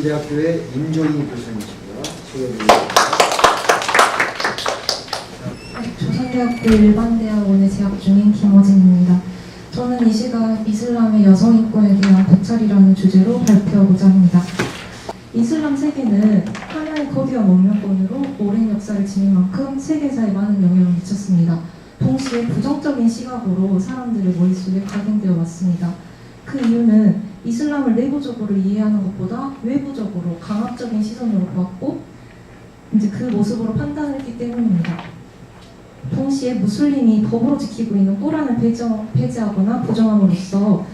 어, 동신대학교의 임종희 교수님이십니다. 소개해드립니다. 조선대학교 일반대학원에 재학 중인 김호진입니다. 저는 이 시간 이슬람의 여성 인권에 대한 고찰이라는 주제로 발표하고자 합니다. 이슬람 세계는 하나의 거대한 문명권으로 오랜 역사를 지닌 만큼 세계사에 많은 영향을 미쳤습니다. 동시에 부정적인 시각으로 사람들의 머릿속에 각인되어 왔습니다. 그 이유는 이슬람을 내부적으로 이해하는 것보다 외부적으로 강압적인 시선으로 보았고 이제 그 모습으로 판단했기 때문입니다. 동시에 무슬림이 법으로 지키고 있는 꼬란을 폐지하- 폐지하거나 부정함으로써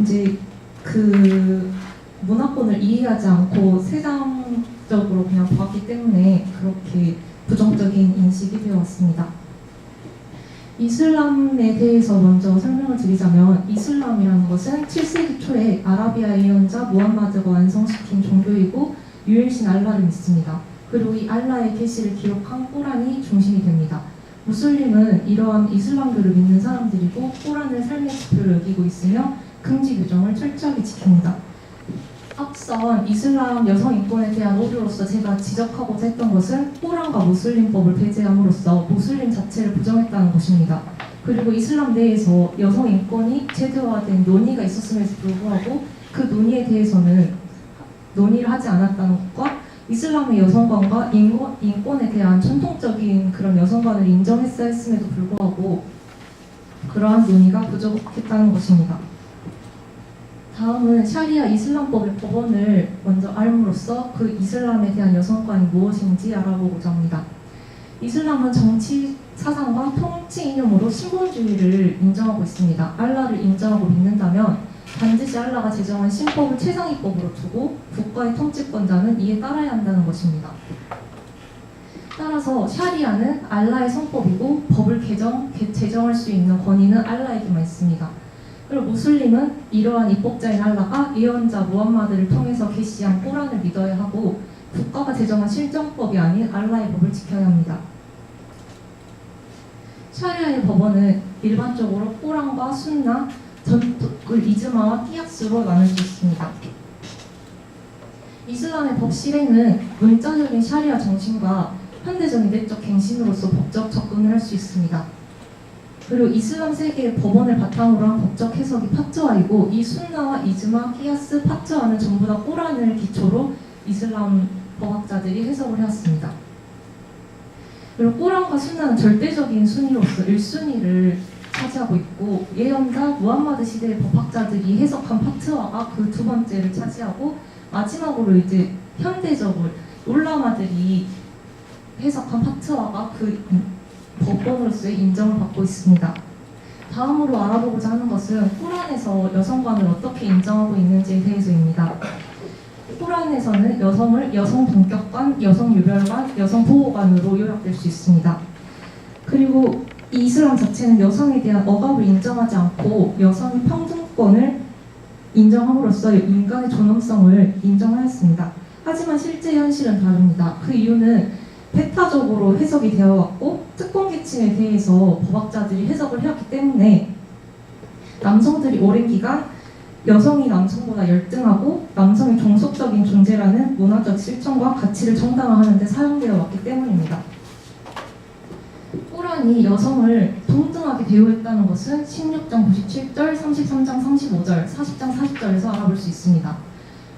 이제 그 문화권을 이해하지 않고 세상적으로 그냥 보았기 때문에 그렇게 부정적인 인식이 되어왔습니다. 이슬람에 대해서 먼저 설명을 드리자면 이슬람이라는 것은 7세기 초에 아라비아 예언자 무함마드가 완성시킨 종교이고 유일신 알라를 믿습니다. 그리고 이 알라의 계시를 기록한 꼬란이 중심이 됩니다. 무슬림은 이러한 이슬람교를 믿는 사람들이고 꼬란을 삶의 지표로 여기고 있으며 금지 규정을 철저하게 지킵니다. 앞선 이슬람 여성 인권에 대한 오류로서 제가 지적하고자 했던 것은 꼬란과 무슬림법을 배제함으로써 무슬림 자체를 부정했다는 것입니다. 그리고 이슬람 내에서 여성 인권이 제도화된 논의가 있었음에도 불구하고 그 논의에 대해서는 논의를 하지 않았다는 것과 이슬람의 여성관과 인권, 인권에 대한 전통적인 그런 여성관을 인정했어야 했음에도 불구하고 그러한 논의가 부족했다는 것입니다. 다음은 샤리아 이슬람법의 법원을 먼저 알므로써 그 이슬람에 대한 여성관이 무엇인지 알아보고자 합니다. 이슬람은 정치 사상과 통치 이념으로 신본주의를 인정하고 있습니다. 알라를 인정하고 믿는다면 반드시 알라가 제정한 신법을 최상위법으로 두고 국가의 통치권자는 이에 따라야 한다는 것입니다. 따라서 샤리아는 알라의 성법이고 법을 개정, 개- 제정할 수 있는 권위는 알라에게만 있습니다. 그리고 무슬림은 이러한 입법자인 알라가 예언자 무함마드를 통해서 계시한 꼬란을 믿어야 하고 국가가 제정한 실정법이 아닌 알라의 법을 지켜야 합니다. 샤리아의 법원은 일반적으로 꼬란과 순나, 전tuk을 이즈마와 끼약스로 나눌 수 있습니다. 이슬람의 법 실행은 문자적인 샤리아 정신과 현대적인 내적 갱신으로서 법적 접근을 할 수 있습니다. 그리고 이슬람 세계의 법원을 바탕으로 한 법적 해석이 파트와이고 이 순나와 이즈마, 끼야스, 파트와는 전부 다 꼬란을 기초로 이슬람 법학자들이 해석을 해왔습니다. 그리고 꼬란과 순나는 절대적인 순위로서 1순위를 차지하고 있고 예언자 무함마드 시대의 법학자들이 해석한 파트와가 그 두 번째를 차지하고 마지막으로 이제 현대적으로 울라마들이 해석한 파트와가 그 법원으로서의 인정을 받고 있습니다. 다음으로 알아보고자 하는 것은 꾸란에서 여성관을 어떻게 인정하고 있는지에 대해서입니다. 꾸란에서는 여성을 여성 동격관, 여성 유별관, 여성 보호관으로 요약될 수 있습니다. 그리고 이 이슬람 자체는 여성에 대한 억압을 인정하지 않고 여성의 평등권을 인정함으로써 인간의 존엄성을 인정하였습니다. 하지만 실제 현실은 다릅니다. 그 이유는 배타적으로 해석이 되어 왔고 특권 계층에 대해서 법학자들이 해석을 해왔기 때문에 남성들이 오랜 기간 여성이 남성보다 열등하고 남성이 종속적인 존재라는 문화적 실정과 가치를 정당화하는 데 사용되어 왔기 때문입니다. 꾸란이 여성을 동등하게 대우했다는 것은 16장 97절, 33장 35절, 40장 40절에서 알아볼 수 있습니다.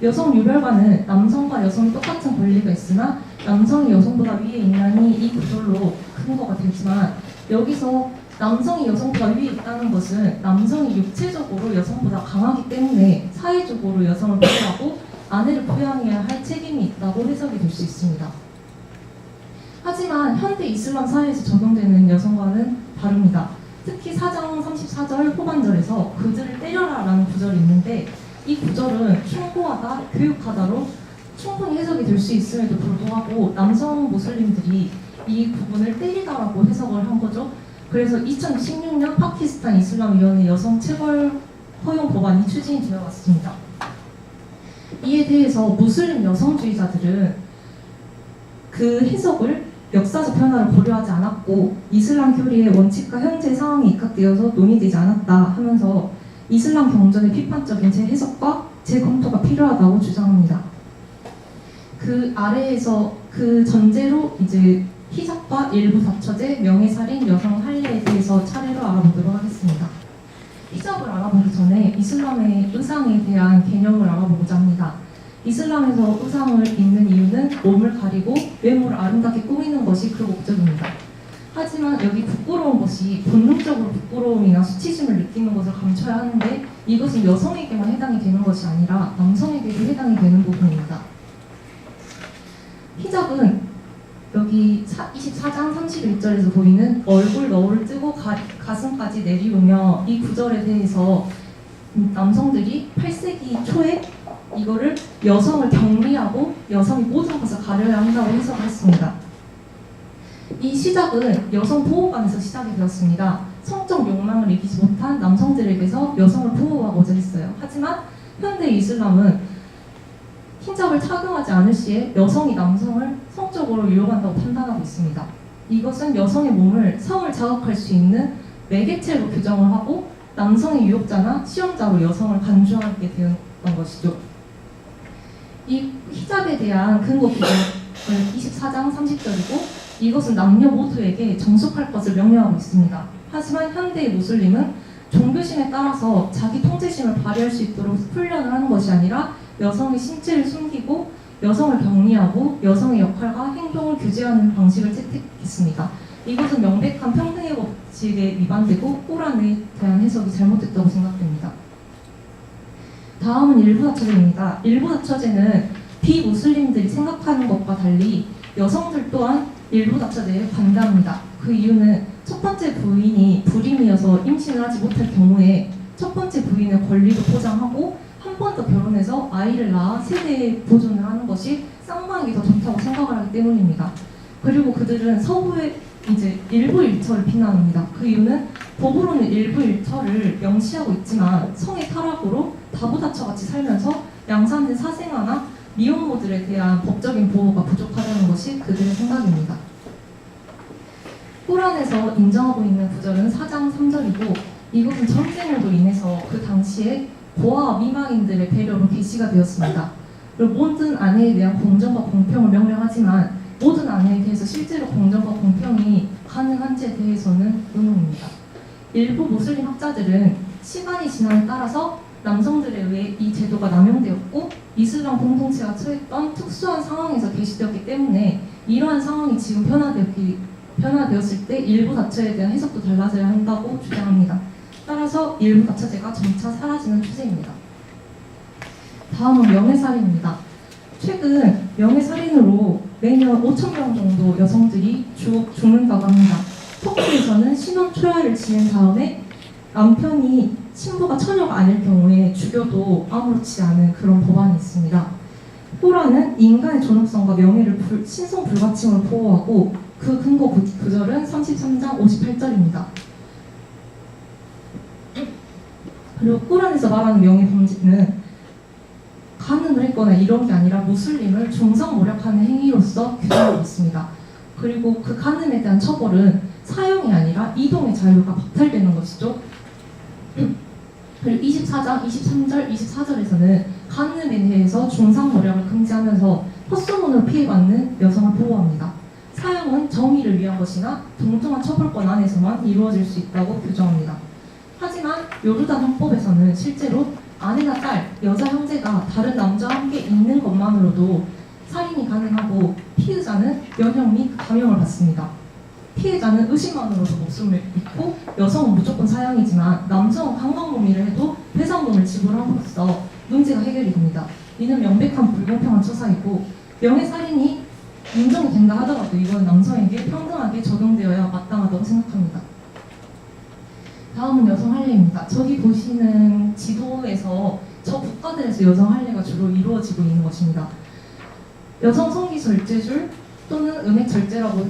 여성 유별과는 남성과 여성이 똑같은 권리가 있으나 남성이 여성보다 위에 있나니 이 구절로 근거가 되지만 여기서 남성이 여성보다 위에 있다는 것은 남성이 육체적으로 여성보다 강하기 때문에 사회적으로 여성을 보호하고 아내를 부양해야 할 책임이 있다고 해석이 될 수 있습니다. 하지만 현대 이슬람 사회에서 적용되는 여성과는 다릅니다. 특히 4장 34절 후반절에서 그들을 때려라 라는 구절이 있는데 이 구절은 충고하다, 교육하다로 충분히 해석이 될 수 있음에도 불구하고 남성 무슬림들이 이 부분을 때리다라고 해석을 한 거죠. 그래서 2016년 파키스탄 이슬람위원회 여성 체벌 허용 법안이 추진이 되어 왔습니다. 이에 대해서 무슬림 여성주의자들은 그 해석을 역사적 변화를 고려하지 않았고 이슬람 교리의 원칙과 현재 상황이 입각되어서 논의되지 않았다 하면서 이슬람 경전의 비판적인 재해석과 재검토가 필요하다고 주장합니다. 그 아래에서 그 전제로 이제 히잡과 일부 다처제, 명예살인, 여성 할례에 대해서 차례로 알아보도록 하겠습니다. 히잡을 알아보기 전에 이슬람의 의상에 대한 개념을 알아보고자 합니다. 이슬람에서 의상을 입는 이유는 몸을 가리고 외모를 아름답게 꾸미는 것이 그 목적입니다. 하지만 여기 부끄러운 것이 본능적으로 부끄러움이나 수치심을 느끼는 것을 감춰야 하는데 이것은 여성에게만 해당이 되는 것이 아니라 남성에게도 해당이 되는 부분입니다. 히잡은 여기 24장 31절에서 보이는 얼굴 너울을 뜨고 가, 가슴까지 내리우며 이 구절에 대해서 음, 남성들이 8세기 초에 이거를 여성을 격리하고 여성이 모든 것을 가려야 한다고 해석했습니다. 이 시작은 여성 보호관에서 시작이 되었습니다. 성적 욕망을 이기지 못한 남성들에게서 여성을 보호하고자 했어요. 하지만 현대 이슬람은 흰잡을 착용하지 않을 시에 여성이 남성을 성적으로 유혹한다고 판단하고 있습니다. 이것은 여성의 몸을 성을 자극할 수 있는 매개체로 규정을 하고 남성의 유혹자나 시험자로 여성을 간주하게 되었던 것이죠. 이 히잡에 대한 근거 기준은 24장 30절이고 이것은 남녀 모두에게 정숙할 것을 명령하고 있습니다. 하지만 현대의 무슬림은 종교심에 따라서 자기 통제심을 발휘할 수 있도록 훈련을 하는 것이 아니라 여성의 신체를 숨기고 여성을 격리하고 여성의 역할과 행동을 규제하는 방식을 채택했습니다. 이것은 명백한 평등의 법칙에 위반되고 꼬란에 대한 해석이 잘못됐다고 생각됩니다. 다음은 일부 다처제입니다. 일부 다처제는 비무슬림들이 생각하는 것과 달리 여성들 또한 일부 다처제에 반대합니다. 그 이유는 첫 번째 부인이 불임이어서 임신을 하지 못할 경우에 첫 번째 부인의 권리도 보장하고 한 번 더 결혼해서 아이를 낳아 세대 보존을 하는 것이 쌍방에게 더 좋다고 생각을 하기 때문입니다. 그리고 그들은 서부의 이제 일부 일처를 비난합니다. 그 이유는 법으로는 일부 일처를 명시하고 있지만 성의 타락으로 다부다처같이 살면서 양산된 사생아나 미혼모들에 대한 법적인 보호가 부족하다는 것이 그들의 생각입니다. 꾸란에서 인정하고 있는 구절은 4장 3절이고 이것은 전쟁으로 인해서 그 당시에 고아와 미망인들의 배려로 게시가 되었습니다. 그리고 모든 아내에 대한 공정과 공평을 명령하지만 모든 아내에 대해서 실제로 공정과 공평이 가능한지에 대해서는 의문입니다. 일부 무슬림 학자들은 시간이 지남에 따라서 남성들에 의해 이 제도가 남용되었고 이슬람 공동체가 처했던 특수한 상황에서 게시되었기 때문에 이러한 상황이 지금 변화되었기, 변화되었을 때 일부 다처에 대한 해석도 달라져야 한다고 주장합니다. 따라서 일부 다처제가 점차 사라지는 추세입니다. 다음은 명예살인입니다. 최근 명예살인으로 매년 5천 명 정도 여성들이 죽, 죽는다고 합니다. 터키에서는 신혼 초야를 지낸 다음에 남편이 신부가 처녀가 아닐 경우에 죽여도 아무렇지 않은 그런 법안이 있습니다. 호라는 인간의 존엄성과 명예를 불, 신성 불가침을 보호하고 그 근거 구- 구절은 33장 58절입니다. 그리고 꾸란에서 말하는 명예 범죄는 간음을 했거나 이런 게 아니라 무슬림을 중상모략하는 행위로서 규정하고 있습니다. 그리고 그 간음에 대한 처벌은 사형이 아니라 이동의 자유가 박탈되는 것이죠. 그리고 24장, 23절, 24절에서는 간음에 대해서 중상 모략을 금지하면서 헛소문으로 피해받는 여성을 보호합니다. 사형은 정의를 위한 것이나 동등한 처벌권 안에서만 이루어질 수 있다고 규정합니다. 하지만 요르단 헌법에서는 실제로 아내나 딸, 여자 형제가 다른 남자와 함께 있는 것만으로도 살인이 가능하고 피의자는 연형 및 감형을 받습니다. 피해자는 의심만으로도 목숨을 잃고 여성은 무조건 사형이지만 남성은 강간범위를 해도 배상금을 지불함으로써 문제가 해결이 됩니다. 이는 명백한 불공평한 처사이고 명예살인이 인정이 된다 하더라도 이건 남성에게 평등하게 적용되어야 마땅하다고 생각합니다. 다음은 여성 할례입니다. 저기 보시는 지도에서 저 국가들에서 여성 할례가 주로 이루어지고 있는 것입니다. 여성 성기 절제줄 또는 음액 절제라고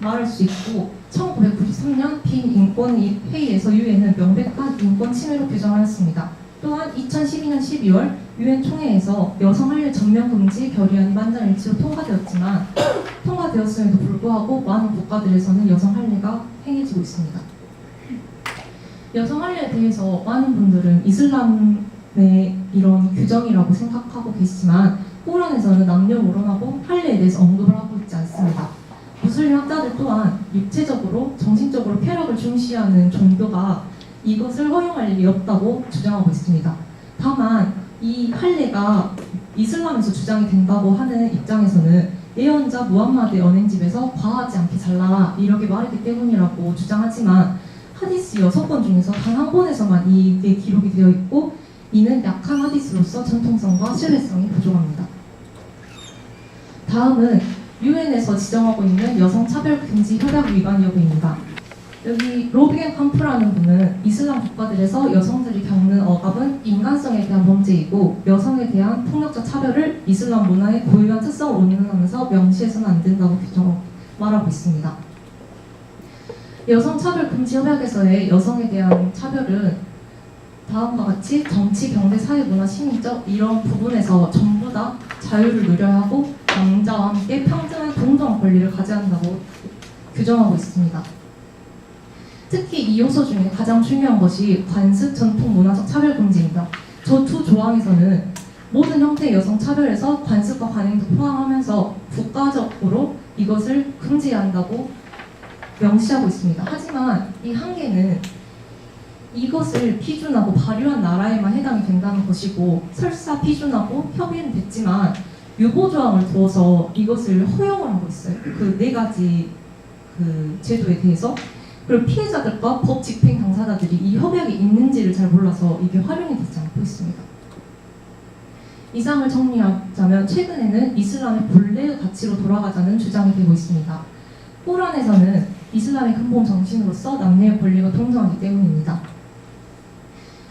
말할 수 있고 1993년 빈 인권 회의에서 유엔은 명백한 인권 침해로 규정하였습니다. 또한 2012년 12월 유엔 총회에서 여성 할례 전면 금지 결의안이 만장일치로 통과되었지만 통과되었음에도 불구하고 많은 국가들에서는 여성 할례가 행해지고 있습니다. 여성 할례에 대해서 많은 분들은 이슬람의 이런 규정이라고 생각하고 계시지만 코란에서는 남녀노론하고 할례에 대해서 언급을 하고 있지 않습니다. 무슬림 학자들 또한 육체적으로 정신적으로 쾌락을 중시하는 종교가 이것을 허용할 일이 없다고 주장하고 있습니다. 다만 이 할례가 이슬람에서 주장이 된다고 하는 입장에서는 예언자 무함마드 연행집에서 과하지 않게 잘라 이렇게 말했기 때문이라고 주장하지만 하디스 여섯 권 중에서 단 한 권에서만 이게 기록이 되어 있고 이는 약한 하디스로서 전통성과 신뢰성이 부족합니다. 다음은 유엔에서 지정하고 있는 여성 차별 금지 협약 위반 여부입니다. 여기 로비겐 캄프라는 분은 이슬람 국가들에서 여성들이 겪는 억압은 인간성에 대한 범죄이고 여성에 대한 폭력적 차별을 이슬람 문화의 고유한 특성을 운운하면서 명시해서는 안 된다고 규정 말하고 있습니다. 여성 차별 금지 협약에서의 여성에 대한 차별은 다음과 같이 정치, 경제, 사회, 문화, 시민적 이런 부분에서 전부 다 자유를 누려야 하고 남자와 함께 평등한 동등한 권리를 가져야 한다고 규정하고 있습니다. 특히 이 요소 중에 가장 중요한 것이 관습 전통 문화적 차별 금지입니다. 저두 조항에서는 모든 형태의 여성 차별에서 관습과 관행도 포함하면서 국가적으로 이것을 금지한다고 명시하고 있습니다. 하지만 이 한계는 이것을 피준하고 발효한 나라에만 해당이 된다는 것이고 설사 피준하고 협의는 됐지만 유보조항을 두어서 이것을 허용을 하고 있어요. 그 네 가지 그 제도에 대해서 그리고 피해자들과 법 집행 당사자들이 이 협약이 있는지를 잘 몰라서 이게 활용이 되지 않고 있습니다. 이상을 정리하자면 최근에는 이슬람의 본래의 가치로 돌아가자는 주장이 되고 있습니다. 꾸란에서는 이슬람의 근본 정신으로서 남녀의 권리가 동등하기 때문입니다.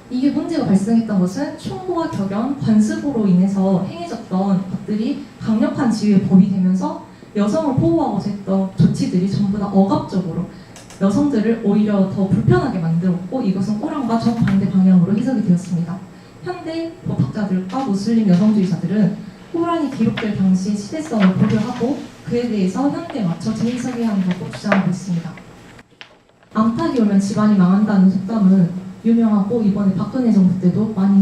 이게 문제가 발생했던 것은 충고와 격연, 관습으로 인해서 행해졌던 것들이 강력한 지위의 법이 되면서 여성을 보호하고자 했던 조치들이 전부 다 억압적으로 여성들을 오히려 더 불편하게 만들었고 이것은 꼬랑과 정반대 방향으로 해석이 되었습니다. 현대 법학자들과 무슬림 여성주의자들은 코란이 기록될 당시의 시대성을 고려하고 그에 대해서 현대에 맞춰 재해석해야 한다고 주장하고 있습니다. 암탉이 오면 집안이 망한다는 속담은 유명하고 이번에 박근혜 정부 때도 많이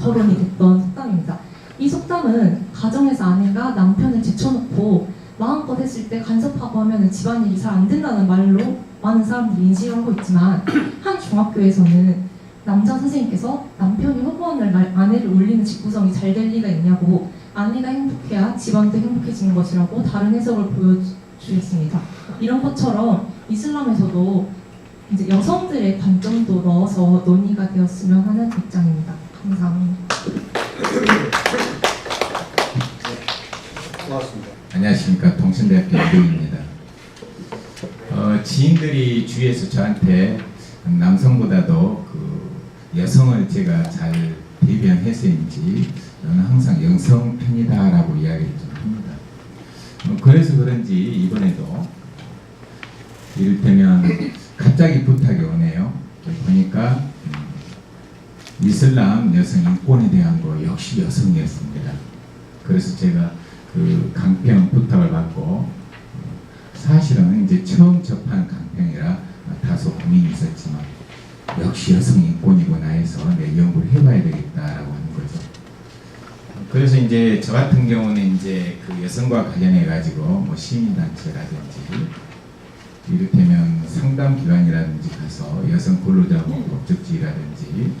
거론이 됐던 속담입니다. 이 속담은 가정에서 아내가 남편을 제쳐놓고 마음껏 했을 때 간섭하고 하면 집안일이 잘 안 된다는 말로 많은 사람들이 인식을 하고 있지만 한 중학교에서는 남자 선생님께서 남편이 후보원을 날 아내를 울리는 직구성이 잘 될 리가 있냐고 아내가 행복해야 집안도 행복해지는 것이라고 다른 해석을 보여주셨습니다. 이런 것처럼 이슬람에서도 이제 여성들의 관점도 넣어서 논의가 되었으면 하는 입장입니다. 감사합니다. 고맙습니다. 안녕하십니까 동신대학교 이동입니다. 어, 지인들이 주위에서 저한테 남성보다도 그 여성을 제가 잘 대변해서인지 저는 항상 여성 편이다라고 이야기를 좀 합니다. 어, 그래서 그런지 이번에도 이를테면 갑자기 부탁이 오네요. 보니까 음, 이슬람 여성 인권에 대한 거 역시 여성이었습니다. 그래서 제가 그 강평 부탁을 받고 사실은 이제 처음 접한 강평이라 다소 고민이 있었지만 역시 여성 인권이구나 해서 내 연구를 해봐야 되겠다라고 하는 거죠. 그래서 이제 저 같은 경우는 이제 그 여성과 관련해 가지고 뭐 시민단체라든지 이를테면 상담기관이라든지 가서 여성 근로자보호 법적지라든지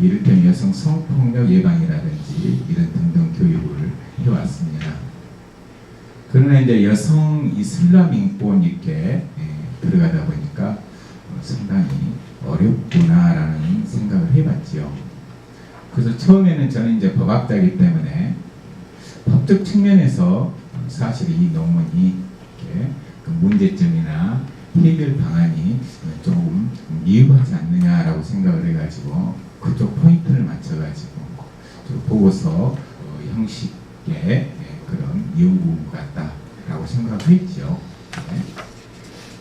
이를테면 여성 성폭력 예방이라든지 이런 등등 교육을 해왔습니다. 그러나 이제 여성 이슬람 인권 이렇게 예, 들어가다 보니까 어, 상당히 어렵구나라는 생각을 해봤지요. 그래서 처음에는 저는 이제 법학자이기 때문에 법적 측면에서 사실 이 논문이 그 문제점이나 해결 방안이 조금 미흡하지 않느냐라고 생각을 해가지고 그쪽 포인트를 맞춰가지고 좀 보고서 어, 형식의 예, 그런 연구 같다라고 생각을 했죠. 네.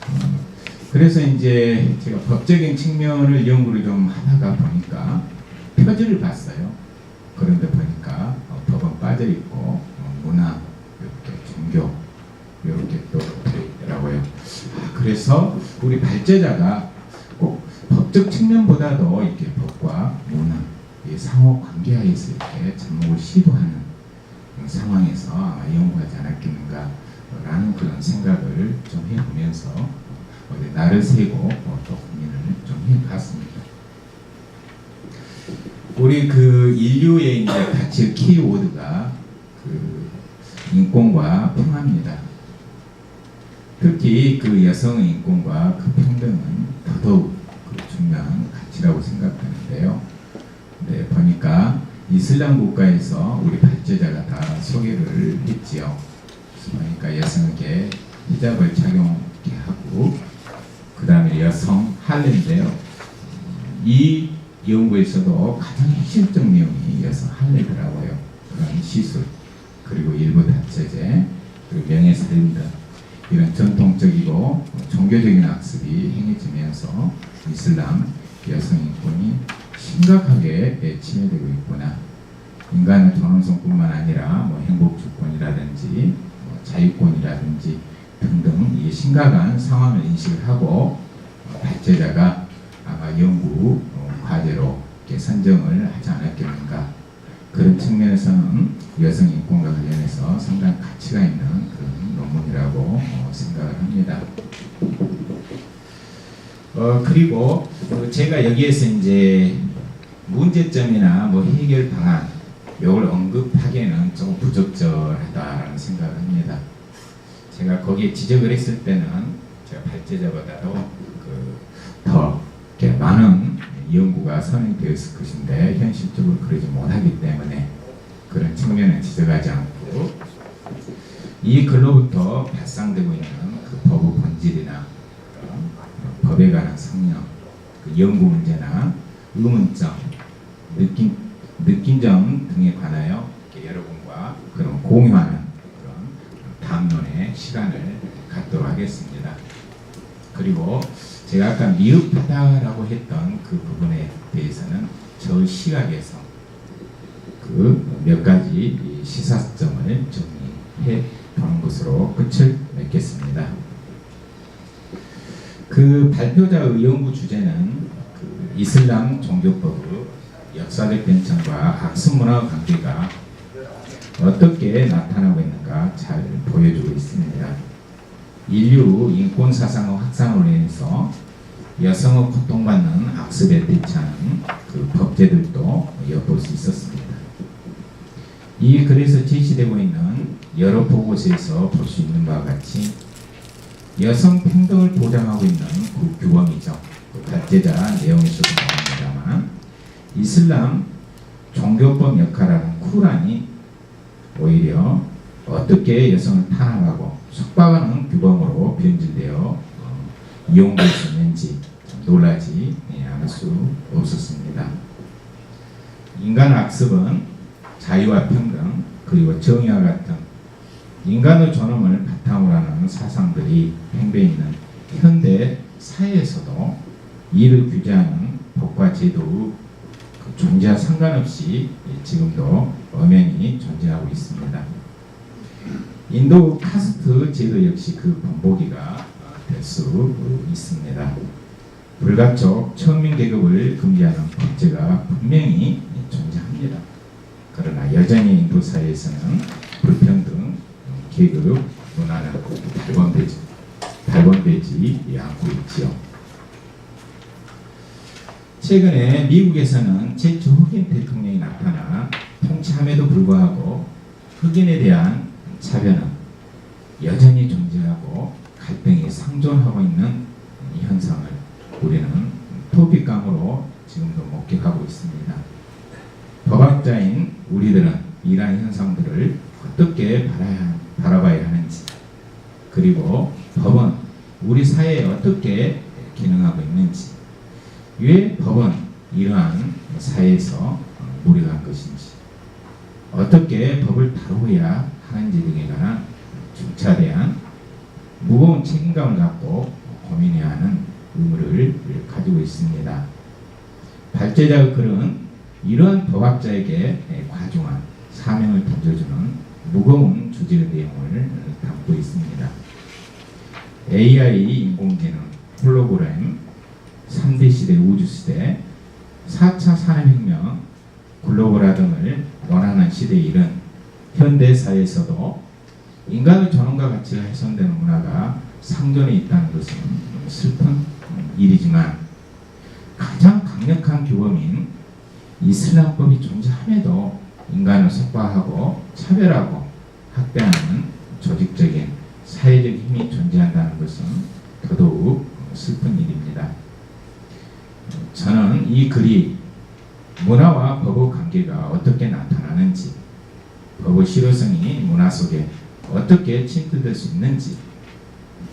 음, 그래서 이제 제가 법적인 측면을 연구를 좀 하다가 보니까 표지를 봤어요. 그런데 보니까 어, 법은 빠져 있고 어, 문화 이렇게 종교 이렇게 또 되어 있더라고요. 아, 그래서 우리 발제자가 꼭 법적 측면보다도 이렇게 법과 문화 이 상호 관계하에서 이렇게 접목을 시도하는 상황에서 아마 연구하지 않았겠는가라는 그런 생각을 좀 해보면서 나를 세고 어, 또 고민을 좀 해봤습니다. 우리 그 인류의 이제 가치 키워드가 그 인권과 평화입니다. 특히 그 여성의 인권과 그 평등은 더더욱 그 중요한 가치라고 생각하는데요. 네, 보니까 이슬람 국가에서 우리 발제자가 다 소개를 했지요. 그래서 보니까 여성에게 히잡을 착용하게 하고 그 다음에 여성 할례인데요. 이 연구에서도 가장 핵심적 내용이 여성 할례더라고요. 그런 시술 그리고 일부 다처제 그리고 명예살인 등 이런 전통적이고 종교적인 악습이 행해지면서 이슬람 여성 인권이 심각하게 침해되고 있구나. 인간의 존엄성뿐만 아니라 뭐 행복 주권이라든지 뭐 자유권이라든지 등등 이 심각한 상황을 인식을 하고 어, 발제자가 아마 연구 어, 과제로 선정을 하지 않았겠는가 그런 측면에서는 여성 인권과 관련해서 상당히 가치가 있는 그런 논문이라고 어, 생각을 합니다. 어 그리고 어, 제가 여기에서 이제 문제점이나 뭐 해결 방안 이걸 언급하기에는 조금 부적절하다라는 생각을 합니다. 제가 거기에 지적을 했을 때는 제가 발제자보다도 그더 이렇게 많은 연구가 선행되었을 것인데 현실적으로 그러지 못하기 때문에 그런 측면을 지적하지 않고 이 글로부터 발상되고 있는 그 법의 본질이나 어, 법에 관한 성령, 그 연구 문제나 의문점, 느낌, 느낌점 등에 관하여 여러분과 그런 공유하는 그런 담론의 시간을 갖도록 하겠습니다. 그리고 제가 아까 미흡하다라고 했던 그 부분에 대해서는 저 시각에서 그 몇 가지 이 시사점을 정리해 보는 것으로 끝을 맺겠습니다. 그 발표자 의 연구 주제는 그 이슬람 종교법의 역사적 변천과 학습 문화 관계가 어떻게 나타나고 있는가 잘 보여주고 있습니다. 인류 인권 사상의 확산으로 인해서 여성의 고통받는 악습에 대처하는 그 법제들도 엿볼 수 있었습니다. 이 글에서 제시되고 있는 여러 보고서에서 볼 수 있는 바와 같이 여성 평등을 보장하고 있는 그 규범이죠. 그 발제자 내용에서도 나옵니다만 이슬람 종교법 역할하는 쿠란이 오히려 어떻게 여성을 탄압하고 속박하는 규범으로 변질되어 어, 이용될 수 있는지 좀 놀라지 않을 수 없었습니다. 인간 학습은 자유와 평등 그리고 정의와 같은 인간의 존엄을 바탕으로 하는 사상들이 팽배 있는 현대 사회에서도 이를 규제하는 법과 제도의 그 존재와 상관없이 지금도 엄연히 존재하고 있습니다. 인도 카스트 제도 역시 그 본보기가 될 수 있습니다. 불가촉 천민 계급을 금지하는 법제가 분명히 존재합니다. 그러나 여전히 인도 사회에서는 불평등, 계급 문화는 발본되지, 발본되지 않고 있지요. 최근에 미국에서는 최초 흑인 대통령이 나타나 통치함에도 불구하고 흑인에 대한 차별은 여전히 존재하고 갈등이 상존하고 있는 이 현상을 우리는 토픽감으로 지금도 목격하고 있습니다. 법학자인 우리들은 이러한 현상들을 어떻게 바라야, 바라 봐야 하는지 그리고 법은 우리 사회에 어떻게 기능하고 있는지 왜 법은 이러한 사회에서 무력한 것인지 어떻게 법을 다루어야 하는지 등에 관한 중차대한 무거운 책임감을 갖고 고민해야 하는 의무를 가지고 있습니다. 발제자의 글은 이런 법학자에게 예, 과중한 사명을 던져주는 무거운 주제의 내용을 담고 있습니다. AI 인공지능, 홀로그램, 3대 시대 우주 시대, 4차 산업혁명, 글로벌화 등을 원하는 시대에 이른 현대 사회에서도 인간의 전원과 가치가 훼손되는 문화가 상존해 있다는 것은 슬픈 일이지만 가장 강력한 규범인 이슬람법이 존재함에도 인간을 속박하고 차별하고 학대하는 조직적인 사회적 힘이 존재한다는 것은 더더욱 슬픈 일입니다. 저는 이 글이 문화와 법의 관계가 어떻게 나타나는지, 법의 실효성이 문화 속에 어떻게 침투될 수 있는지,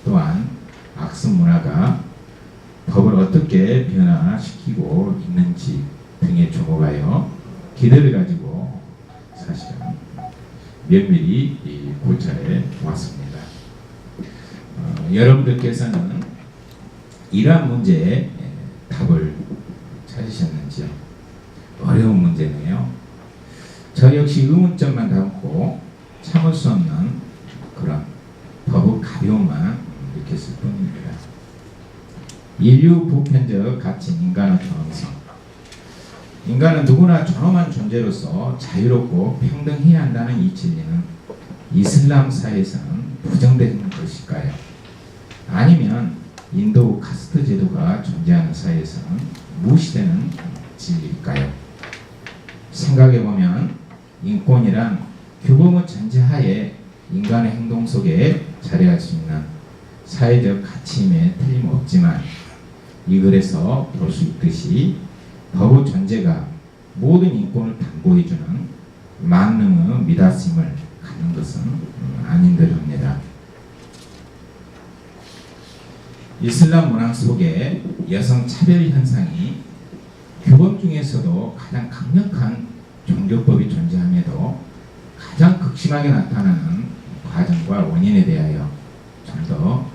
또한 악성 문화가 법을 어떻게 변화시키고 있는지 등에 주목하여 기대를 가지고 사실은 면밀히 이 고찰해 왔습니다. 어, 여러분들께서는 이러한 문제에 답을 찾으셨는지요? 어려운 문제네요. 저 역시 의문점만 담고 참을 수 없는 그런 법의 가벼움만 느꼈을 뿐입니다. 인류 보편적 가치 인간의 존엄성 인간은 누구나 존엄한 존재로서 자유롭고 평등해야 한다는 이 진리는 이슬람 사회에서는 부정된 것일까요? 아니면 인도 카스트 제도가 존재하는 사회에서는 무시되는 진리일까요? 생각해보면 인권이란 규범의 전제하에 인간의 행동 속에 자리할 수 있는 사회적 가치임에 틀림없지만 이 글에서 볼 수 있듯이 법의 존재가 모든 인권을 담보해주는 만능의 미다심을 갖는 것은 아닌 듯 합니다. 이슬람 문화 속에 여성 차별 현상이 규범 중에서도 가장 강력한 종교법이 존재함에도 가장 극심하게 나타나는 과정과 원인에 대하여 좀 더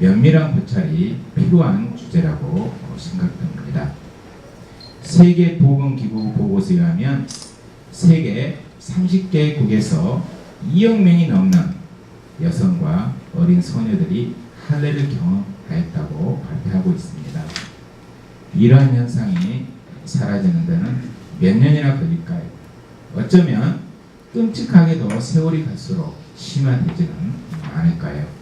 면밀한 고찰이 필요한 주제라고 생각됩니다. 세계 보건기구 보고서에 의하면 세계 30개국에서 2억 명이 넘는 여성과 어린 소녀들이 할례를 경험하였다고 발표하고 있습니다. 이러한 현상이 사라지는 데는 몇 년이나 걸릴까요? 어쩌면 끔찍하게도 세월이 갈수록 심화되지는 않을까요?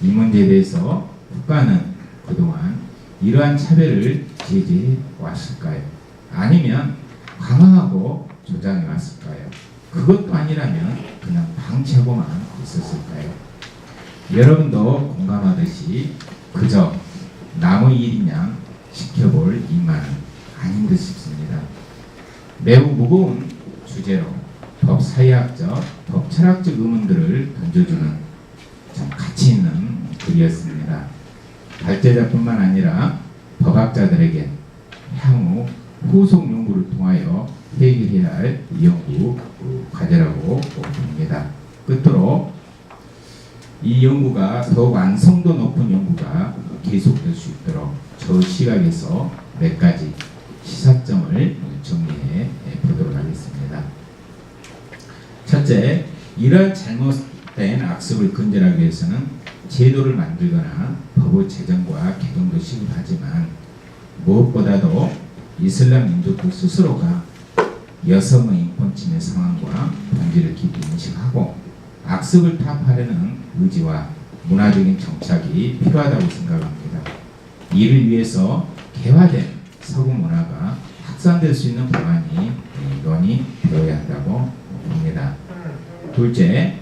이 문제에 대해서 국가는 그동안 이러한 차별을 제지해 왔을까요? 아니면 강화하고 조장해 왔을까요? 그것도 아니라면 그냥 방치하고만 있었을까요? 여러분도 공감하듯이 그저 남의 일이냐 지켜볼 일만은 아닌 듯 싶습니다. 매우 무거운 주제로 법 사회학적, 법 철학적 의문들을 던져주는 참 가치 있는 글이었습니다. 발제자뿐만 아니라 법학자들에게 향후 후속 연구를 통하여 해결해야 할 연구 과제라고 봅니다. 끝으로 이 연구가 더욱 완성도 높은 연구가 계속될 수 있도록 저 시각에서 몇 가지 시사점을 정리해 보도록 하겠습니다. 첫째, 이런 잘못된 악습을 근절하기 위해서는 제도를 만들거나 법의 제정과 개정도 시급하지만 무엇보다도 이슬람 민족들 스스로가 여성의 인권 침해 상황과 본질을 깊이 인식하고 악습을 타파하려는 의지와 문화적인 정착이 필요하다고 생각합니다. 이를 위해서 개화된 서구 문화가 확산될 수 있는 방안이 논의 되어야 한다고 봅니다. 둘째,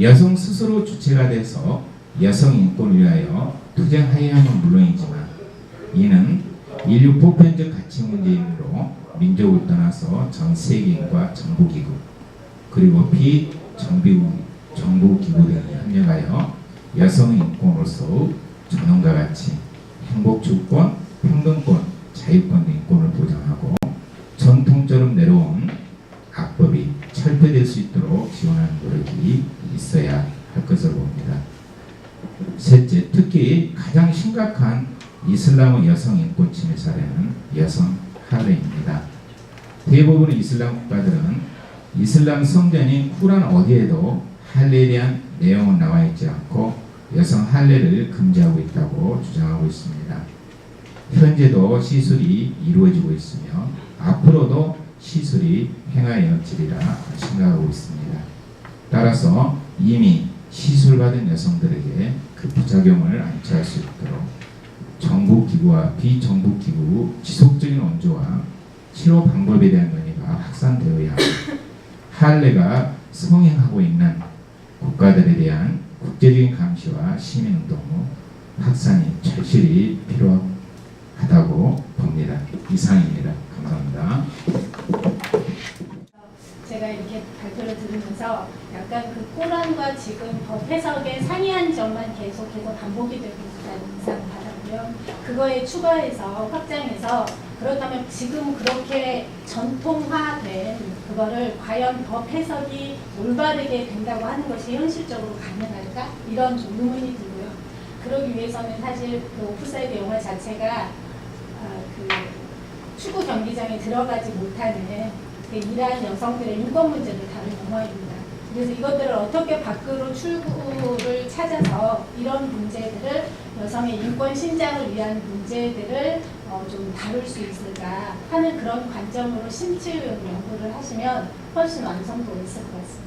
여성 스스로 주체가 돼서 여성 인권을 위하여 투쟁하여야 하는 물론이지만 이는 인류 보편적 가치 문제이므로 민족을 떠나서 전 세계인과 정부기구 그리고 비정부 정부기구 등이 협력하여 여성 인권으로서 전원과 같이 행복 주권, 평등권, 자유권 등 인권을 보장하고 전통처럼 내려온 악법이 철폐될 수 있도록 지원하는 노력이 있어야 할 것으로 봅니다. 셋째, 특히 가장 심각한 이슬람의 여성 인권 침해 사례는 여성 할례입니다. 대부분의 이슬람 국가들은 이슬람 성전인 쿠란 어디에도 할례에 대한 내용은 나와 있지 않고 여성 할례를 금지하고 있다고 주장하고 있습니다. 현재도 시술이 이루어지고 있으며 앞으로도 시술이 행하여지리라 생각하고 있습니다. 따라서 이미 시술받은 여성들에게 그 부작용을 안치할 수 있도록 정부 기구와 비정부 기구 지속적인 원조와 치료 방법에 대한 논의가 확산되어야. 할례가 성행하고 있는 국가들에 대한 국제적인 감시와 시민운동 확산이 절실히 필요하다고 봅니다. 이상입니다. 감사합니다. 발표를 들으면서 약간 그 코란과 지금 법 해석의 상이한 점만 계속해서 반복이 되고 있다는 인상을 받았고요. 그거에 추가해서 확장해서 그렇다면 지금 그렇게 전통화된 그거를 과연 법 해석이 올바르게 된다고 하는 것이 현실적으로 가능할까? 이런 좀 의문이 들고요. 그러기 위해서는 사실 그 오프사이드 영화 자체가 아, 그 축구 경기장에 들어가지 못하는 그 이러한 여성들의 인권 문제를 다룬 영화입니다. 그래서 이것들을 어떻게 밖으로 출구를 찾아서 이런 문제들을 여성의 인권 신장을 위한 문제들을 어, 좀 다룰 수 있을까 하는 그런 관점으로 심층 연구를 하시면 훨씬 완성도가 있을 것 같습니다.